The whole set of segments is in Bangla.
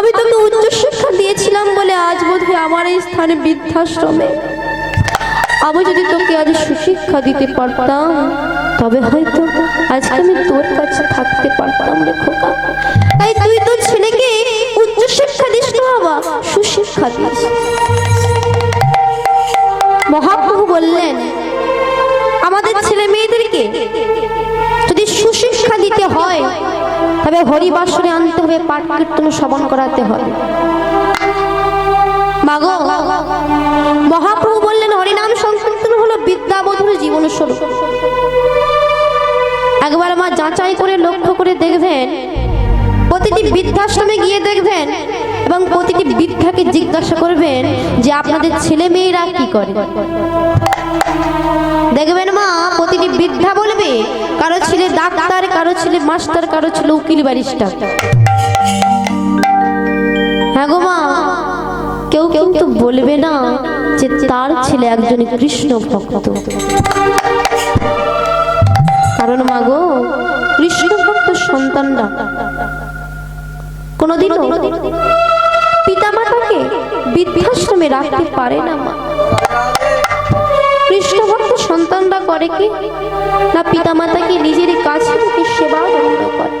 আমি তোকে উচ্চ শিক্ষা দিয়েছিলাম বলে আজ বোধহয় আমার এই স্থানে বৃদ্ধাশ্রমে। আমি যদি তোকে আজ সুশিক্ষা দিতে পারতাম, তবে হয়তো আজকে আমি তোর কাছে থাকতে পারতাম রে তাই তুই তোর ছেলেকে উচ্চ শিক্ষা দিস না বাবা, সুশিক্ষা দিস। মহাপ্রভু বললেন তবে হরিবাসরে আনতে হবে পাঠ কীর্তন শ্রবণ করাতে হবে মহাপ্রভু বললেন, হরিনাম সংকীর্তন হলো বিদ্যাবোধর জীবন স্বরূপ একবার মা যাচাই করে লক্ষ্য করে দেখবেন, প্রতিটি বৃদ্ধাশ্রমে গিয়ে দেখবেন এবং প্রতিটি বৃদ্ধাকে জিজ্ঞাসা করবেন যে আপনাদের ছেলে মেয়েরা কি করে? দেখবেন মা, প্রতিটি বৃদ্ধা বলবে, কারও ছেলে ডাক্তার, কারও ছেলে মাস্টার, কারও ছেলে উকিল ব্যারিস্টার। হ্যাঁ গো মা, কেউ কিন্তু বলবে না যে তার ছেলে একজন কৃষ্ণ ভক্ত। কারণ মা গো, কৃষ্ণ ভক্ত সন্তানরা কোনোদিনও পিতা মাতাকে বৃদ্ধাশ্রমে রাখতে পারে না মা। কৃষ্ণ ভক্ত সন্তানরা করে কি? না পিতা মাতাকে নিজের কাছে রেখে সেবা গ্রহণ করে?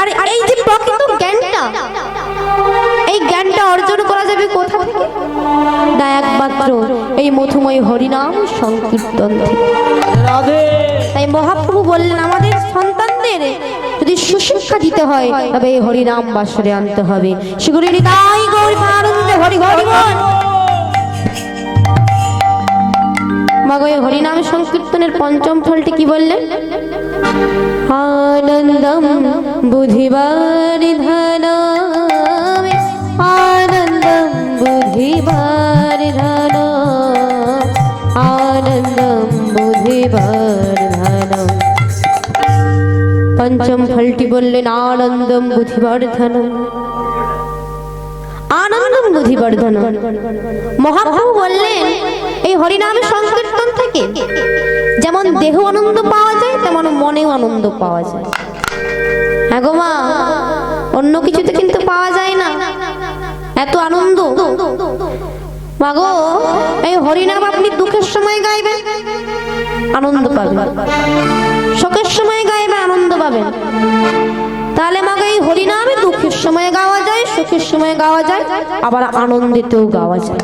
আর এই যে প্রকৃত জ্ঞানটা এই জ্ঞানটা অর্জন করা যাবে কোথা থেকে? না একমাত্র এই মধুময় হরিনাম সংকীর্তন থেকে। তাই মহাপ্রভু বললেন আমাদের সন্তানদের যদি সুশিক্ষা দিতে হয় তবে এই হরিনাম বাসরে আনতে হবে। সেগুলি নিতাই গৌরী আনন্দে হরি হরি এই হরিনাম সংকীর্তনের পঞ্চম ফলটি কি বললেন আনন্দম বুধিবার আনন্দম বুঝিবার ধন আনন্দম বুঝিবার ধন পঞ্চম ফলটি বললেন আনন্দম বুদ্ধিবর্ধন আনন্দম বুদ্ধিবর্ধন মহাপ্রভু বললেন এই হরিনামের সংকীর্তন থেকে? যেমন দেহ আনন্দ পাওয়া যায় তেমন মনেও আনন্দ পাওয়া যায়। হ্যাঁ গো মা অন্য কিছুতে কিন্তু পাওয়া যায় না। এত আনন্দ। মাগো এই হরিনাম আপনি দুঃখের সময় গাইবেন আনন্দ পাবেন শোকের সময় গাইবে আনন্দ পাবেন তাহলে মাকে এই হরিনামে দুঃখের সময় গাওয়া যায় সুখের সময় গাওয়া যায় আবার আনন্দিতেও গাওয়া যায়।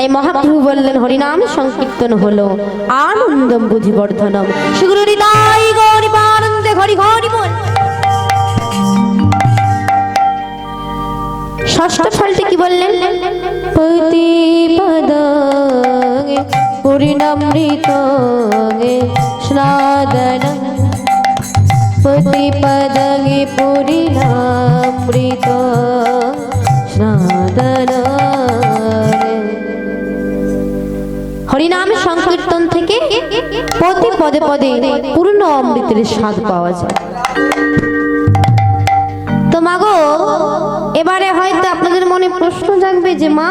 তাই মহাপ্রভু বললেন, হরিনাম সংকীর্তন হলো। আনন্দম বুঝিবর্ধনম সুগুরু হৃদয় ষষ্ঠ ফলটি কি বললেন? পরিণমৃত পরিণামৃত প্রতি পদে পদে পূর্ণ অমৃতের স্বাদ পাওয়া যায়। তো মাগো এবারে হয়তো আপনাদের মনে প্রশ্ন জাগবে যে মা,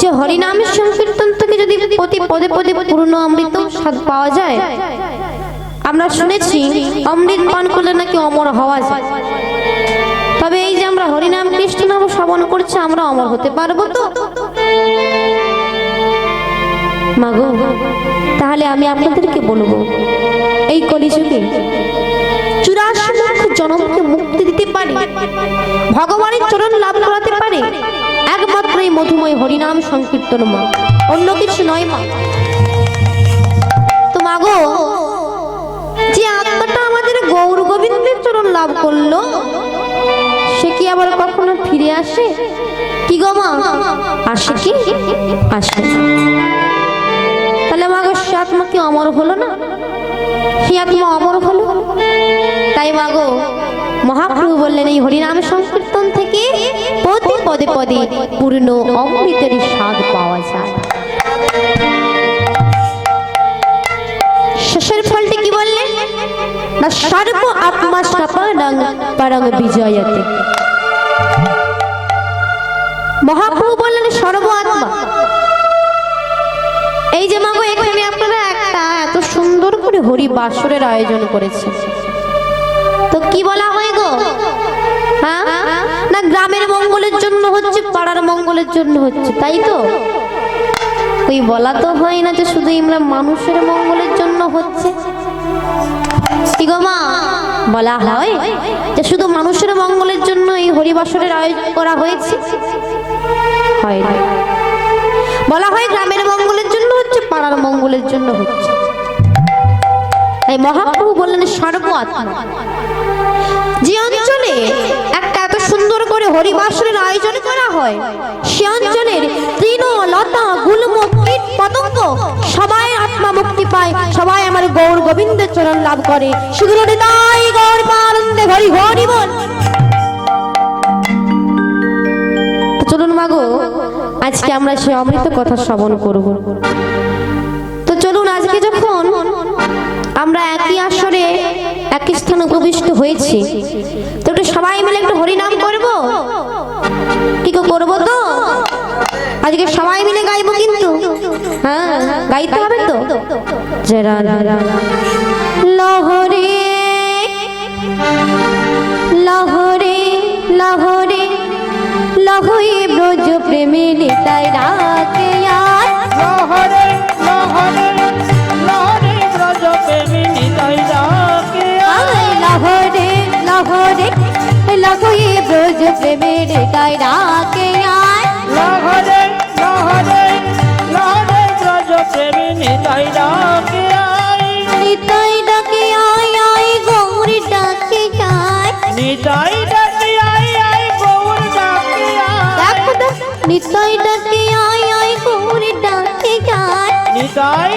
যে হরিনামের সংকীর্তন থেকে যদি প্রতি পদে পদে পূর্ণ অমৃত স্বাদ পাওয়া যায়, আমরা শুনেছি অমৃত পান করলে নাকি অমর হওয়া যায়। তবে এই যে আমরা হরিনাম কৃষ্ণ নাম শ্রবণ করছি, আমরা অমর হতে পারব তো? মাগো, তাহলে আমি আপনাদেরকে বলব, এই কলিযুগে চুরাশি লক্ষ জনমকে মুক্তি দিতে পারে, ভগবানের চরণ লাভ করাতে পারে, একমাত্র এই মধুময় হরিনাম সংকীর্তন মা, অন্য কিছু নয় মা। তো মাগো, যে আত্মাটা আমাদের গৌর গোবিন্দের চরণ লাভ করল, সে কি আবার কখনো ফিরে আসে? কি গো মা? আসে কি? আসে। আত্মা কি অমর হলো না? সে আত্মা অমর হলো? তাই মাগো মহাপ্রভু বললেন এই হরিনাম সংকীর্তন থেকে প্রতি পদে পদে পূর্ণ অমৃতের স্বাদ পাওয়া যায়। শেষের ফলটি কি বললেন? না, সর্ব আত্মা সপরং পরং বিজয়তে। মহাপ্রভু বললেন সর্ব আত্মা। এই যে মাগো করে হরি বাসরের আয়োজন করেছে। তো কি বলা হয় গো? হ্যাঁ? না গ্রামের মঙ্গলের জন্য হচ্ছে, পাড়ার মঙ্গলের জন্য হচ্ছে, তাই তো? ওই বলা তো হয় না যে শুধু আমরা মানুষের মঙ্গলের জন্য হচ্ছে। বলা হয় যে শুধু মানুষের মঙ্গলের জন্য এই হরিবাসরের আয়োজন করা হয়েছে? হয়। বলা হয় গ্রামের মঙ্গলের জন্য হচ্ছে, পাড়ার মঙ্গলের জন্য হচ্ছে। তাই মহাপ্রভু বললেন সর্ব আত্মা যে অঞ্চলে একটা এত সুন্দর করে হরিবাসরের আয়োজন করা হয়, সে অঞ্চলের তৃণ লতা গুল্ম, কীট, পতঙ্গ, সবাই আত্মা মুক্তি পায়, সবাই আমার গৌর গোবিন্দের চরণ লাভ করে। শীঘ্র হৃদয় গৌর আনন্দে হরি হরি বল। চলুন মাগো আজকে আমরা সে অমৃত কথা শ্রবণ করব। তো চলুন, আজকে যখন আমরা একই আসরে একই স্থানে উপবিষ্ট হয়েছি। তো একটু সবাই মিলে একটু হরিনাম করব? কি করব তো? আজকে সবাই মিলে গাইবো কিন্তু। হ্যাঁ গাইতে হবে তো? লহরে লহরে লহরে লহরে ব্রজ প্রেমে নিতাই রাকে আর। লহরে লহরে। নিতাই ডাকে আয় লহরে লহরে লহরে ব্রজ প্রেমে নিতাই রাকে আর লহরে লহরে লহরে ব্রজ ডাকে আই নিতাই ডাকে আয় আয় গৌরী ডাকে আয়। নিতাই ডাকে আই আই গৌর ডাকে আই নিতাই ডাকে আয় আয় গৌরী ডাকে আয়। নিতাই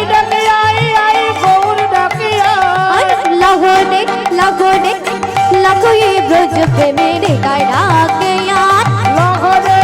লহরে ব্রজ প্রেমে নিতাই রাকে আর লহরে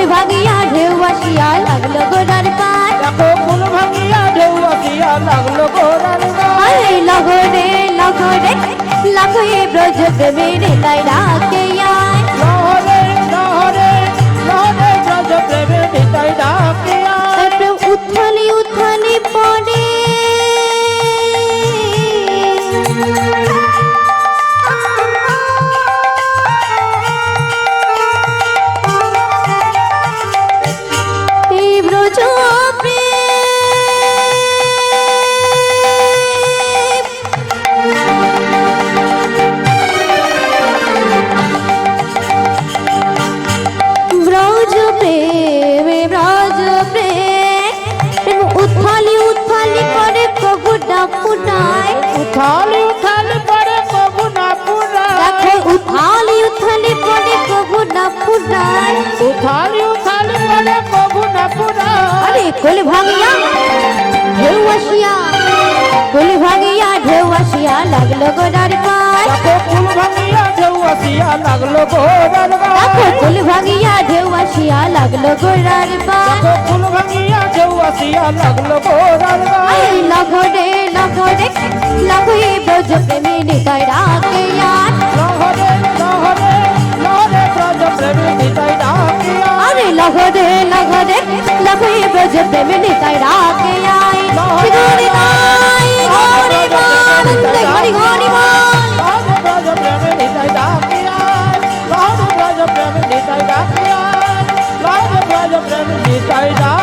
দেখো ভাঙিয়া ঢেউ আসিয়া লাগল গোড়ার দেখো কুল ভাঙিয়া ঢেউ আসিয়া লাগল ঘোড়ার গায় লগরে লগরে লাগয়ে ব্রজ প্রেমে তাই ডাকে ডাকুনায় উথালি উথালি পরে কবু না আরে কোলে ভাঙিয়া ঢেউ আসিয়া কোলে ভাঙিয়া ঢেউ আসিয়া লাগল গোড়ার পায় কুল ভাঙিয়া ঢেউ আসিয়া লাগল দেখো গায় কোলে ভাঙিয়া ঢেউ আসিয়া লাগল গোড়ার পায় কুল ভাঙিয়া ঢেউ আসিয়া লাগল গায় আই লগরে লগরে লগরে ব্রজ প্রেমে নিতাই ব্রজ প্রেমে নিতাই রাকে আই গরি নাই গরি আনন্দে গরি গরি বল লহরে ব্রজ প্রেমী নিতাই ডাকে আয় লহরে ব্রজ প্রেমী নিতাই ডাকে আয় লহরে ব্রজ প্রেমী নিতাই ডাকে